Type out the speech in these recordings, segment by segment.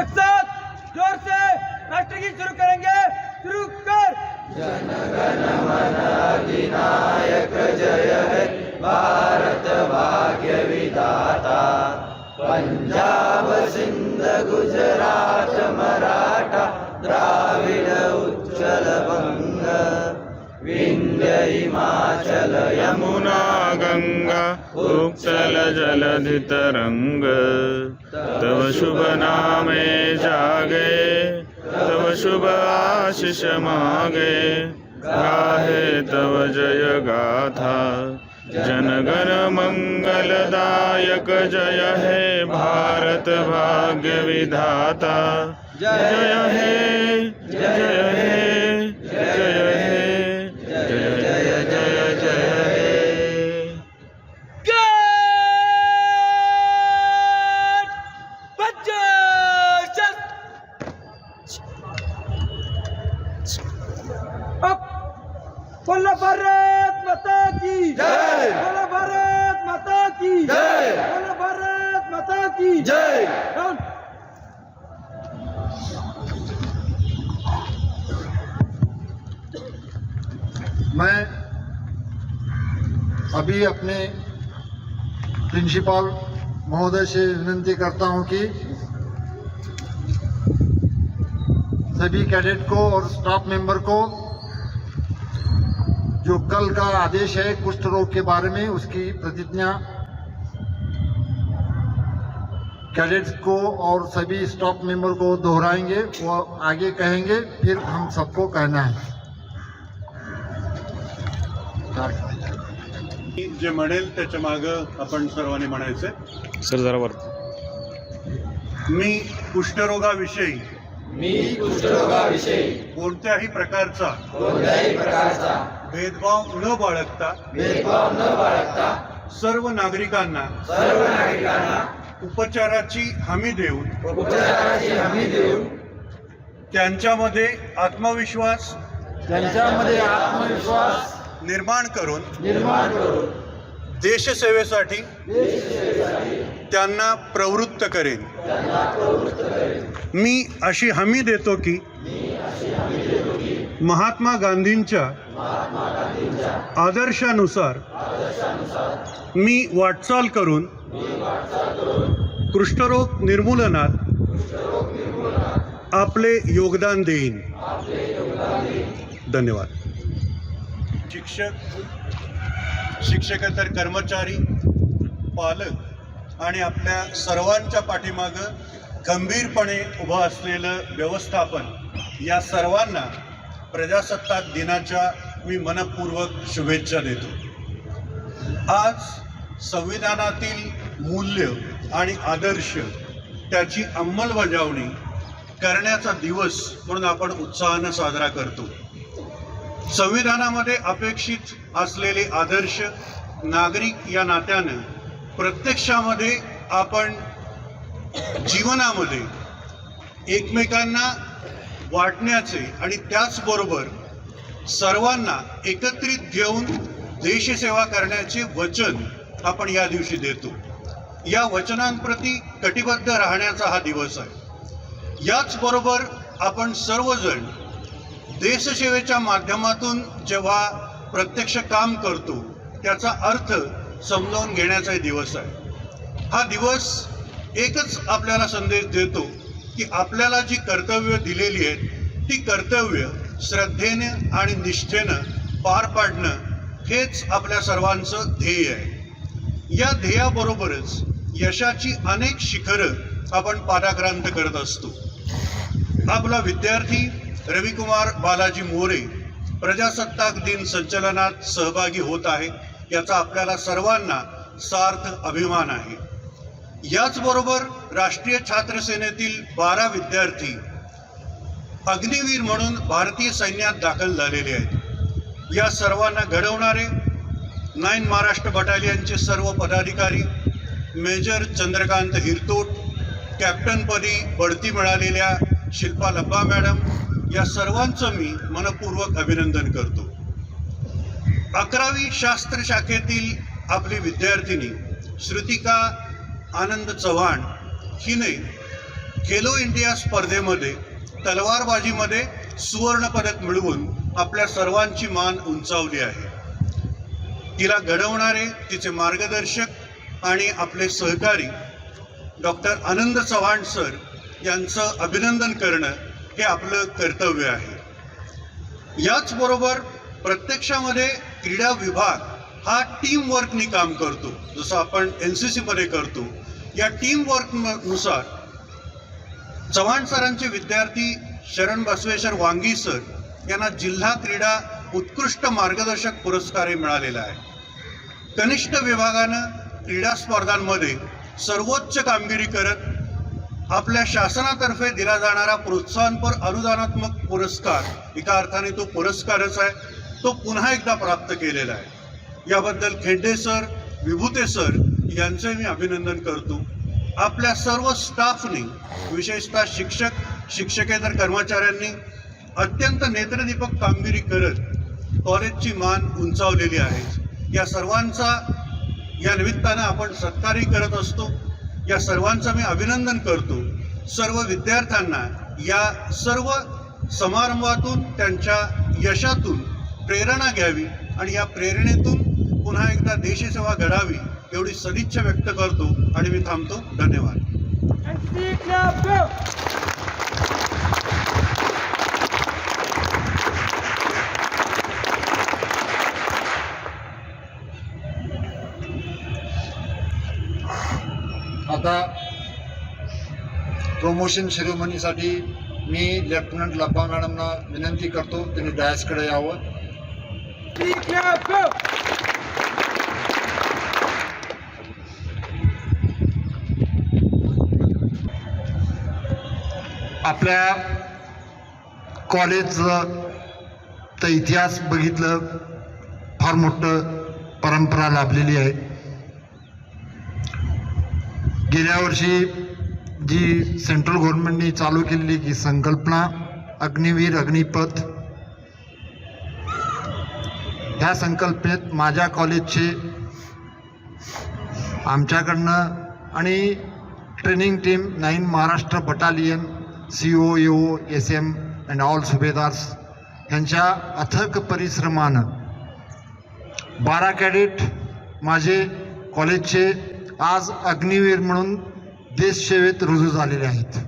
एक साथ ज़ोर से राष्ट्रगीत शुरू करेंगे। शुरू कर। जन गण मन अधिनायक जय है। भारत भाग्य विधाता। पंजाब सिंध गुजरात मराठा। द्राविड उज्जल बंग यमुना गङ्गा उक्सल जलधितरङ्ग तव शुभ नामे जागे तव शुभ आशिष मागे। गाहे तव जय गाथा जनगण मङ्गलदायक जय हे भारत भाग्य विधाता जय हे जय हे। मैं अभी अपने प्रिंसिपल महोदय से विनती करता हूँ कि सभी कैडेट को और स्टाफ मेंबर को जो कल का आदेश है कुष्ठ रोग के बारे में, उसकी प्रतिज्ञा कैडेट्स को और सभी स्टाफ मेंबर को दोहराएँगे, वो आगे कहेंगे, फिर हम सबको कहना है। जे म्हणेल त्याच्या मागं आपण सर्वांनी म्हणायचे सर जरा वर मी कुष्ठरोगाविषयी मी कुष्ठरोगाविषयी कोणत्याही प्रकारचा कोणत्याही प्रकारचा भेदभाव न बाळगता भेदभाव न बाळगता सर्व नागरिकांना सर्व नागरिकांना उपचाराची हमी देऊन उपचाराची हमी देऊन त्यांच्यामध्ये आत्मविश्वास त्यांच्यामध्ये आत्मविश्वास निर्माण करून निर्माण करून देशसेवेसाठी त्यांना प्रवृत्त करेन. मी अशी हमी देतो की महात्मा गांधींच्या आदर्शानुसार मी वाटचाल करून कुष्ठरोग निर्मूलनात आपले योगदान देईन. धन्यवाद. शिक्षक शिक्षकेतर कर्मचारी पालक आणि आपल्या सर्वांच्या पाठीमागं गंभीरपणे उभं असलेलं व्यवस्थापन या सर्वांना प्रजासत्ताक दिनाच्या मी मनपूर्वक शुभेच्छा देतो. आज संविधानातील मूल्य आणि आदर्श त्याची अंमलबजावणी करण्याचा दिवस म्हणून आपण उत्साहानं साजरा करतो. संविधानामध्ये अपेक्षित असलेले आदर्श नागरिक या नात्यानं प्रत्यक्षामध्ये आपण जीवनामध्ये एकमेकांना वाटण्याचे आणि त्याचबरोबर सर्वांना एकत्रित घेऊन देशसेवा करण्याचे वचन आपण या दिवशी देतो. या वचनांप्रती कटिबद्ध राहण्याचा हा दिवस आहे. याचबरोबर आपण सर्वजण देशसेवेच्या माध्यमातून जेव्हा प्रत्यक्ष काम करतो त्याचा अर्थ समजावून घेण्याचा दिवस आहे. हा दिवस एकच आपल्याला संदेश देतो की आपल्याला जी कर्तव्य दिलेली आहेत ती कर्तव्य श्रद्धेनं आणि निष्ठेनं पार पाडणं हेच आपल्या सर्वांचं ध्येय आहे. या ध्येयाबरोबरच यशाची अनेक शिखरं आपण पादाक्रांत करत असतो. आपला विद्यार्थी रविकुमार बालाजी मोरे प्रजासत्ताक दिन संचलनात सहभागी होत आहे याचा आपल्याला सर्वांना सार्थ अभिमान आहे. याचबरोबर राष्ट्रीय छात्र सेनेतील बारा विद्यार्थी अग्निवीर म्हणून भारतीय सैन्यात दाखल झालेले आहेत. या सर्वांना घडवणारे नाईन महाराष्ट्र बटालियनचे सर्व पदाधिकारी मेजर चंद्रकांत हिरतोट कॅप्टनपदी बढती मिळालेल्या शिल्पा लब्बा मॅडम या सर्वांचं मी मनपूर्वक अभिनंदन करतो. अकरावी शास्त्र शाखेतील आपली विद्यार्थिनी श्रुतिका आनंद चव्हाण हिने खेलो इंडिया स्पर्धेमध्ये तलवारबाजीमध्ये सुवर्णपदक मिळवून आपल्या सर्वांची मान उंचावली आहे. तिला घडवणारे तिचे मार्गदर्शक आणि आपले सहकारी डॉक्टर आनंद चव्हाण सर यांचं अभिनंदन करणं हे आपलं कर्तव्य आहे. याचबरोबर प्रत्यक्षामध्ये क्रीडा विभाग हा टीम वर्कनी काम करतो. जसं आपण एन सी सीमध्ये करतो. या टीम वर्कनुसार चव्हाण सरांचे विद्यार्थी शरण बसवेश्वर वांगी सर यांना जिल्हा क्रीडा उत्कृष्ट मार्गदर्शक पुरस्कारही मिळालेला आहे कनिष्ठ विभागानं क्रीडा स्पर्धांमध्ये सर्वोच्च कामगिरी करत आपल्या शासनातर्फे दिला जाणारा प्रोत्साहनपर अनुदानात्मक पुरस्कार. एका अर्थाने तो पुरस्कारच आहे. तो पुन्हा एकदा प्राप्त केलेला आहे. याबद्दल खेंडे सर विभूते सर यांचे मी अभिनंदन करतो. आपल्या सर्व स्टाफने विशेषतः शिक्षक शिक्षकेतर कर्मचाऱ्यांनी अत्यंत नेत्रदीपक कामगिरी करत कॉलेजची मान उंचावलेली आहे. या सर्वांचा या निमित्तानं आपण सत्कारही करत असतो. या सर्वांचं मी अभिनंदन करतो. सर्व विद्यार्थ्यांना या सर्व समारंभातून त्यांच्या यशातून प्रेरणा घ्यावी आणि या प्रेरणेतून पुन्हा एकदा देशसेवा घडावी एवढी सदिच्छा व्यक्त करतो आणि मी थांबतो. धन्यवाद. प्रमोशन सेरेमनीसाठी मी लेफ्टनंट लब्बा मॅडमना विनंती करतो त्यांनी डायसकडे यावं. आपल्या कॉलेजचं इतिहास बघितलं फार मोठं परंपरा लाभलेली आहे. गेल्या वर्षी जी सेंट्रल गव्हर्नमेंटने चालू केलेली की संकल्पना अग्निवीर अग्निपथ ह्या संकल्पनेत माझ्या कॉलेजचे आमच्याकडनं आणि training team nine Maharashtra battalion C O O S M and all सुभेदार्स यांच्या अथक परिश्रमानं बारा कॅडेट माझे कॉलेजचे आज अग्निवीर म्हणून देशसेवेत रुजू झालेले आहेत.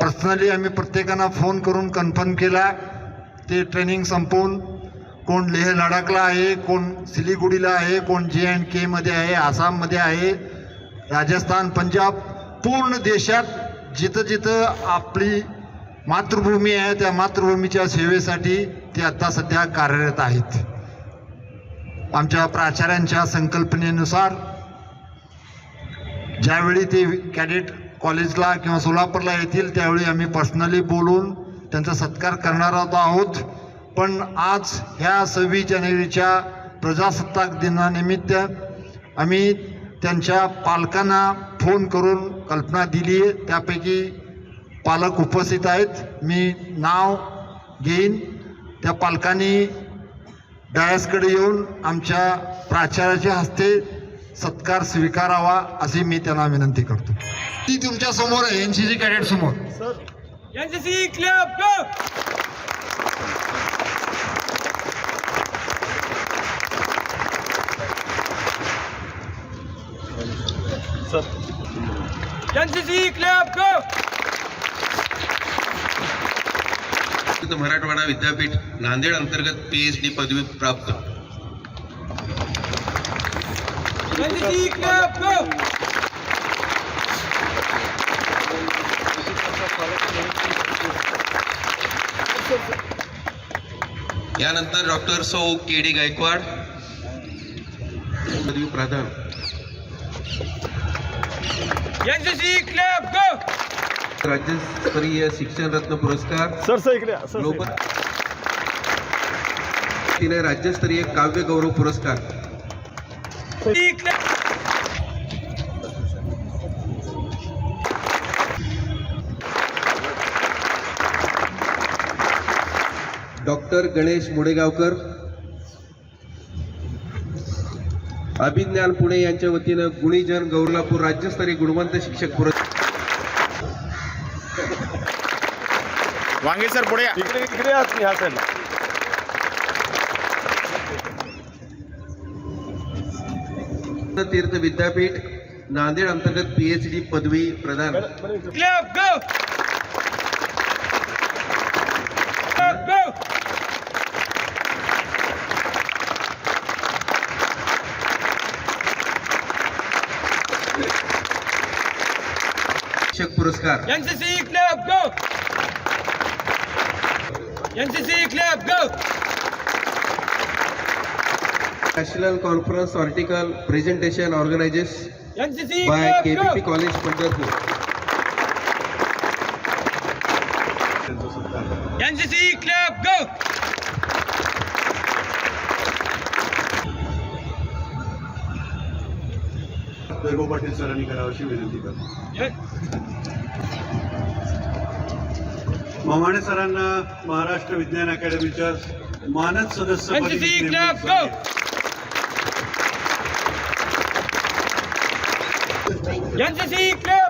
पर्सनली आम्ही प्रत्येकांना फोन करून कन्फर्म केला ते ट्रेनिंग संपवून कोण लेह लडाखला आहे कोण सिलिगुडीला आहे कोण जे अँड केमध्ये आहे आसाममध्ये आहे राजस्थान पंजाब पूर्ण देशात जिथं जिथं आपली मातृभूमी आहे त्या मातृभूमीच्या सेवेसाठी ते आत्ता सध्या कार्यरत आहेत. आमच्या प्राचार्यांच्या संकल्पनेनुसार ज्यावेळी ते कॅडेट कॉलेजला किंवा सोलापूरला येतील त्यावेळी आम्ही पर्सनली बोलून त्यांचा सत्कार करणार आहोत पण आज ह्या सव्वीस जानेवारीच्या प्रजासत्ताक दिनानिमित्त आम्ही त्यांच्या पालकांना फोन करून कल्पना दिली आहे त्यापैकी पालक उपस्थित आहेत. मी नाव घेईन. त्या पालकांनी डायसकडे येऊन आमच्या प्राचार्याच्या हस्ते सत्कार स्वीकारावा अशी मी त्यांना विनंती करतो. ती तुमच्यासमोर आहे एन सी सी कॅडेट समोर. मराठवाडा विद्यापीठ नांदेड अंतर्गत पीएच डी पदवी प्राप्त. यानंतर डॉक्टर सौ के डी गायकवाड. go! राज्यस्तरीय शिक्षण रत्न पुरस्कार. सर सर इकडे ग्लोबल तिने राज्यस्तरीय काव्य गौरव पुरस्कार. डॉक्टर गणेश मुडेगावकर अभिज्ञान पुणे यांच्या वतीनं गुणीजन गौरलापूर राज्यस्तरीय गुणवंत शिक्षक पुरस्कार वांगे सर पुढे या. इकडे इकडे तीर्थ विद्यापीठ नांदेड अंतर्गत पीएच डी पदवी प्रदान. शिक्षक पुरस्कार. NCC club go NCC club go national conference article presentation organises by go college Pandharpur NCC club गो वैभव पाटील सरांनी करावं अशी विनंती करतो मामाणे सरांना महाराष्ट्र विज्ञान अकादमीच्या मानद सदस्य एनसीसी क्लब